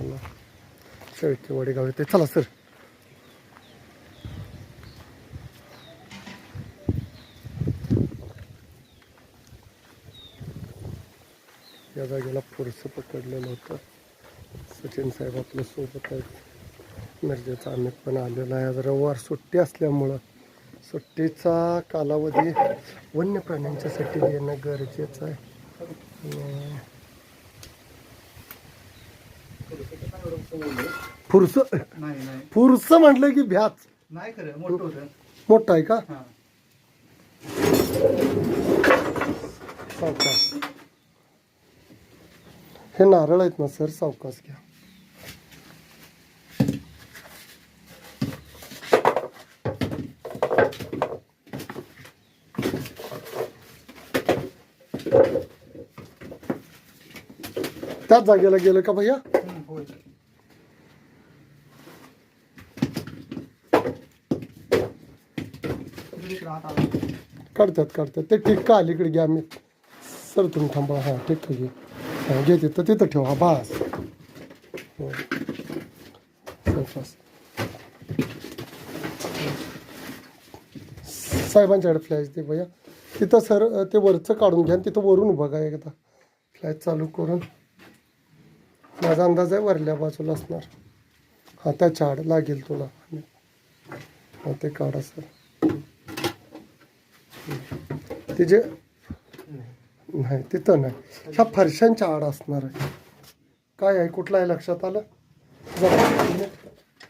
सरांना शेळके वडेगाव येते चला सर या जागेला पुरुष पकडलेलं होतं सचिन साहेब आपल्यासोबत आहेत मिरजेचा अमित पण आलेला आहे आज रविवार सुट्टी असल्यामुळं सुट्टीचा कालावधी वन्य प्राण्यांच्यासाठी येणं गरजेचं आहे फुरस? नाही नाही. फुरस म्हटलं की भ्याच नाही खरं मोठं होतं. मोठा आहे का? हा. सावकाश. हे नारळ आहेत ना सर सावकाश घ्या. त्याच जागेला गेलं का भैया? काढतात काढतात. ते टिक्का अलीकडे घ्या मी सर तुम्ही थांबा. हां टिक्का घे हां घे तिथं तिथं ठेवा. बास. साहेबांच्याकडे फ्लॅश दे भैया. तिथं सर ते वरचं काढून घ्या आणि तिथं वरून बघा एकदा. फ्लॅश चालू करून. माझा अंदाज आहे वरल्या बाजूला असणार. हां त्याच्या आड लागेल तुला. हां ते काढा सर. ते जे नाही तिथं नाही. ह्या फरशांच्या आड असणार आहे. काय आहे? कुठलं आहे लक्षात आलं?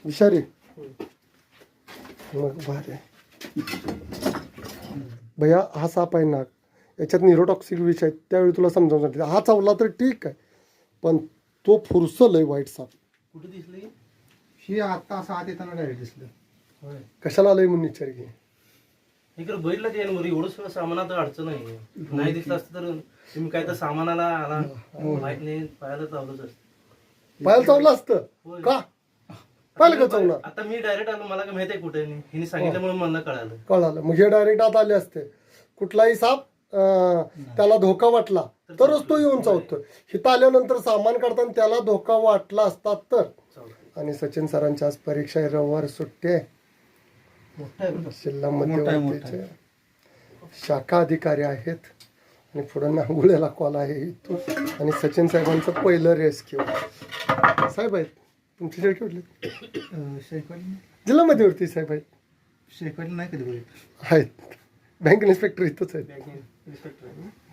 विषारी मग भारी भैया हा साप आहे नाग. याच्यात निरोटॉक्सिक विष आहे त्यावेळी तुला समजावून सांगितलं हा चावला तर ठीक आहे. पण तो फुरसल आहे वाईट साप. कुठे दिसली ही आता असं आत येताना डायरेक्ट दिसलं. कशाला आलंय म्हणून विचार घे इकडे बैठला ते एवढं एवढं सगळं सामानात अडचण आहे. नाही दिसलं असतं तर तुम्ही काय तर सामानाला आला. माहीत नाही पाहायला चावलंच असतं. पायाला चावलं असतं. का? पाहिलं का चावलं? आता मी डायरेक्ट आलो. मला काय माहिती आहे कुठे नाही हिने सांगितल्यामुळे मला कळालं. कळालं. मग हे डायरेक्ट आत आले असते. कुठलाही साप अं, त्याला धोका वाटला तरच तो येऊन चावतो हिथं आल्यानंतर सामान काढताना त्याला धोका वाटला असता तर. चावलं. आणि सचिन सरांची आज परीक्षा आहे. रविवार सुट्टी आहे. बरं? जिल्हा मध्यवर्तीचे शाखा अधिकारी आहेत आणि पुढे नांगुळ्याला कॉल आहे इथून. आणि सचिन साहेबांचं पहिलं रेस्क्यू साहेब आहेत तुमची शेळकी कुठली? जिल्हा मध्यवर्ती साहेब आहेत. शेकवाडी नाही कधी आहेत. बँक इन्स्पेक्टर इथंच आहेत?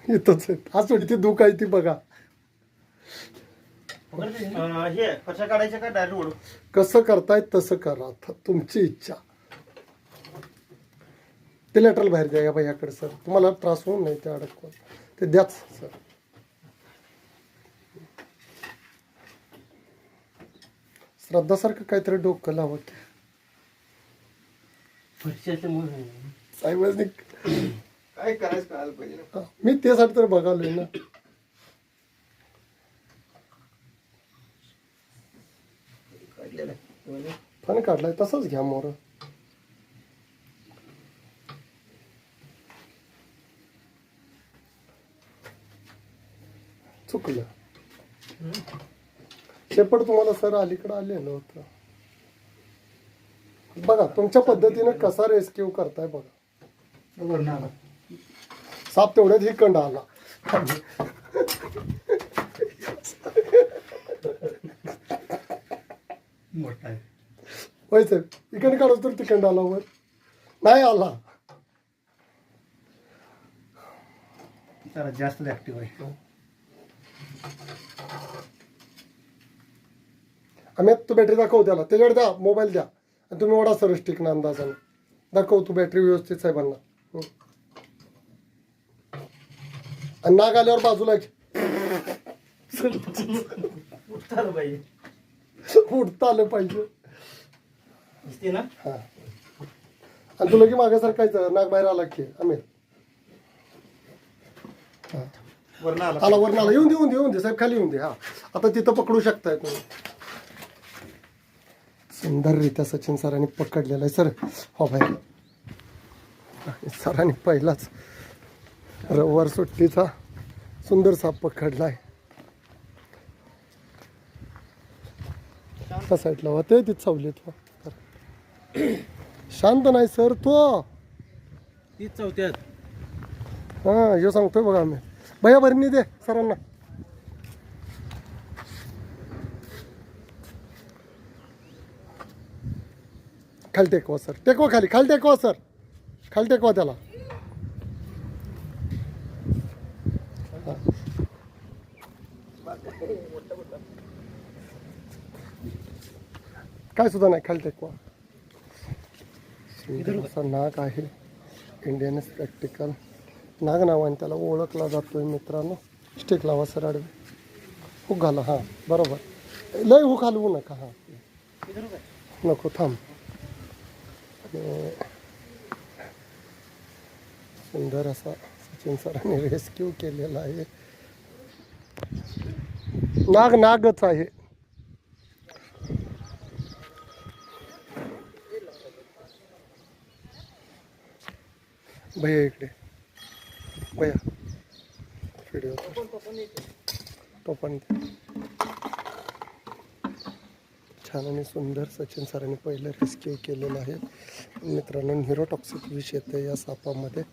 इथंच आहेत. आज थोडी ती दुःख आहे ती बघा. हे कसं करताय तसं करा. तुमची इच्छा. ते लेटरल बाहेर द्या या बाईकडे सर. तुम्हाला त्रास होऊ नये ते अडकवून ते द्याच सर. श्रद्धासारखं काहीतरी डोकं लावत. साहेबांनी काय करायचं कळायला पाहिजे ना. मी त्यासाठी तर बघालोय ना. काढलेलं. आहे. फण काढलाय तसंच घ्या मोर. चुकलं. शेपट तुम्हाला सर अलीकडे आलेलं होतं. बघा तुमच्या पद्धतीने कसा रेस्क्यू करताय बघा. आला साप तेवढ्यात ही कंड आला. मोठा होय इकडे काढूस तर तिकंड आला वर नाही आला. जरा जास्त ऍक्टिव्ह आहे. आम्ही तू बॅटरी दाखव त्याला. त्याच्याकडे द्या मोबाईल द्या. आणि तुम्ही ओढा सरस टिकना अंदाजाने. दाखव तू बॅटरी व्यवस्थित साहेबांना. हं. आणि नाग आल्यावर बाजूला घे. उठताल पाहिजे. उठता आलं पाहिजे हा. आणि तुला की मागे सरकायचं नाग बाहेर आला की. आम्ही. आला. आला वरून आला. येऊन दे येऊन दे येऊन दे. साहेब खाली येऊन दे. हा. आता तिथं पकडू शकताय तुम्ही. सुंदररित्या सचिन सरांनी पकडलेलं आहे सर. हो भाई सरांनी पहिलाच रविवार सुट्टीचा सुंदर साप पकडलाय. त्या साईडला होते ती चवलीत हो. तर. शांत नाही सर तो. तीच चौथ्यात. हां हे सांगतोय बघा आम्ही. भैया भरणी दे सरांना. खाली टेकवा सर. टेकवा खाली खाली टेकवा सर. खाली टेकवा त्याला. काय सुद्धा नाही खाली टेकवा. सुंदर असा नाग आहे. इंडियन स्पेक्टिकल नाग नावाने त्याला ओळखला जातोय मित्रांनो. स्टिक लावा सर आडवे. हुक घाला हां बरोबर. लय हुक हलवू नका हां. नको थांब. आणि सुंदर असा सचिन सरांनी रेस्क्यू केलेला आहे. नाग नागच आहे. भैया इकडे. भैया. व्हिडिओ तो पण छान आणि सुंदर सचिन सरांनी पहिलं रेस्क्यू केलेलं आहे. मित्रांनो न्युरोटॉक्सिक विष येते या सापामध्ये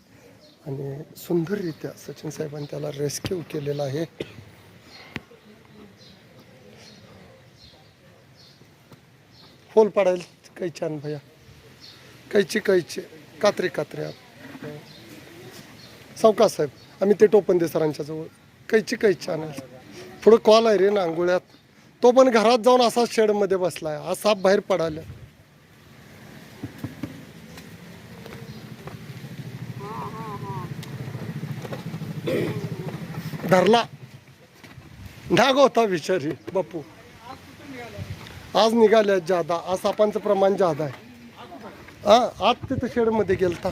आणि सुंदररित्या सचिन साहेबांनी त्याला रेस्क्यू केलेला आहे. होल पाडायला काही छान भैया. कैची कैची कात्री कात्री सावका साहेब आम्ही ते टोपन दे सरांच्या जवळ कैची कैची आणायला पुढं कॉल आहे रे नांगोळ्यात तो पण घरात जाऊन असाच शेडमध्ये बसलाय साप बाहेर पडाला धरला. नाग होता विचारी बापू. आज निघाल्या जादा आज सापांचं प्रमाण जादा आहे. हा आज तिथं शेडमध्ये गेलता.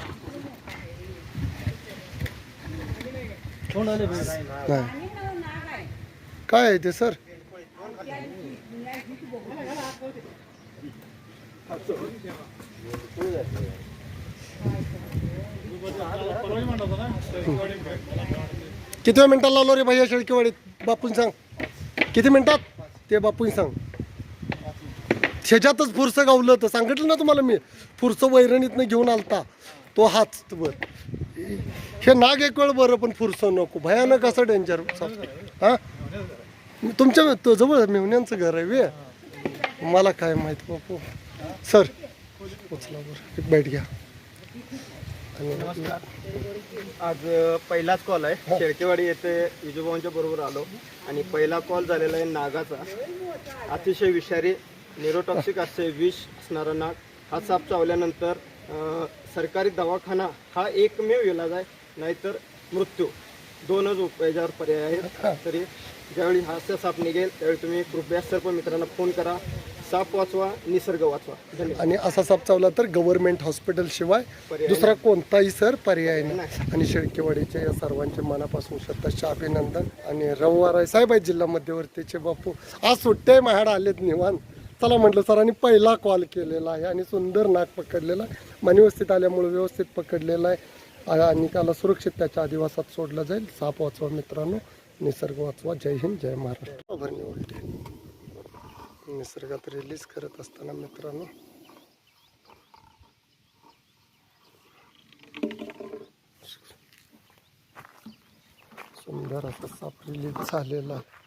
नाही. काय आहे ते सर? किती मिनिटात लावलो रे भैया शेळकेवाडीत? बापून सांग. किती मिनिटात? ते बापून सांग. शेजातच फुरसं गावलं तर सांगितलं ना तुम्हाला मी? फुरसं वैरणीतनं घेऊन आलता. तो हाच. बर. हे नाग एक वेळ बरं पण फुरसं नको. भयानक असं डेंजर हा? तुमच्या तो जवळ मेहुण्यांचं घर आहे वे मला काय माहीत बापू. सर उचला एक बाईट घ्या. आणि आज अ, पहिलाच कॉल आहे. शेळकेवाडी येथे विजूभाऊंच्या बरोबर आलो. आणि पहिला कॉल झालेला आहे नागाचा. अतिशय विषारी निरोटॉक्सिक असे विष असणारा नाग. हा साप चावल्यानंतर अ, सरकारी दवाखाना हा एकमेव इलाज आहे. नाहीतर मृत्यू. दोनच उपायावर पर्याय आहेत. तरी ज्यावेळी हा असा साप निघेल त्यावेळी तुम्ही कृपया सर्व मित्रांना फोन करा. साप वाचवा निसर्ग वाचवा. धन्यवाद. आणि असा साप चावला तर गव्हर्नमेंट हॉस्पिटल शिवाय पर्याय दुसरा कोणताही सर पर्याय नाही. आणि शेळकेवाडीच्या या सर्वांचे मनापासून शतशः अभिनंदन आणि रविवार आहे. साहेब आहेत जिल्हा मध्यवर्तीचे बापू. आज सुट्टे महाड आलेत निवान चला म्हटलं सरांनी पहिला कॉल केलेला आहे आणि सुंदर नाक पकडलेला आहे. मनिवस्थित आल्यामुळे व्यवस्थित पकडलेला आहे. आणि त्याला सुरक्षित त्याच्या आदिवासात सोडलं जाईल. साप वाचवा मित्रांनो. निसर्ग वाचवा. जय हिंद जय महाराष्ट्र. भरणी उलटे निसर्गात रिलीज करत असताना मित्रांनो. सुंदर असा साप रिलीज झालेला. आहे